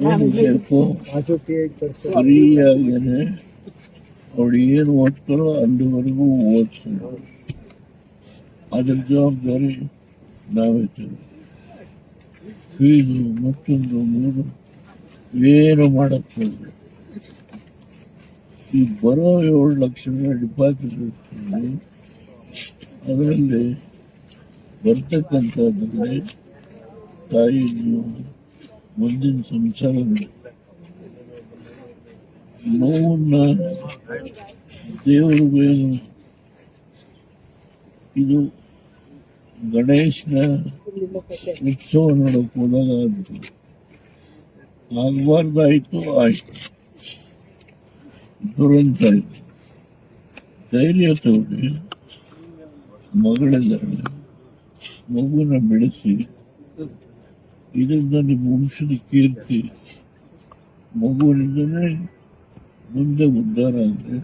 ಬೇಕು? ಫ್ರೀಯಾಗೇನೆ ಅವಳು ಏನು ಓದ್ತಾರೋ ಅಲ್ಲಿವರೆಗೂ ಓದ್ತಾಳೆ ಅದ್ರ ಜವಾಬ್ದಾರಿ ನಾವೇ. ಫೀಸು ಮತ್ತೊಂದು ಮೂರು. ಏನು ಮಾಡಕ್ಕೆ ಈ ಬರೋ ಏಳು ಲಕ್ಷ ಡಿಪಾಸಿಟ್ ಇರ್ತದೆ ಅದರಲ್ಲಿ ಬರ್ತಕ್ಕಂಥದ್ರಲ್ಲಿ ತಾಯಿ ಜೀವ ಮುಂದಿನ ಸಂಸಾರ ನೋವನ್ನ ಏನು? ಇದು ಗಣೇಶನ ಉತ್ಸವ ನೋಡಕ್ಕೆ ಹೋದಾಗ ಆಗಬಾರ್ದಾಯ್ತು, ಆಯ್ತು. ದುರಂತ ಆಯ್ತು ಧೈರ್ಯ ತಗೊಳ್ಳಿ ಮಗಳಿದ್ದಾರೆ ಮಗುನ ಬೆಳೆಸಿ İlimleri bulmuşluk girdi. Mobilinde ne? Bunda bunda herhalde.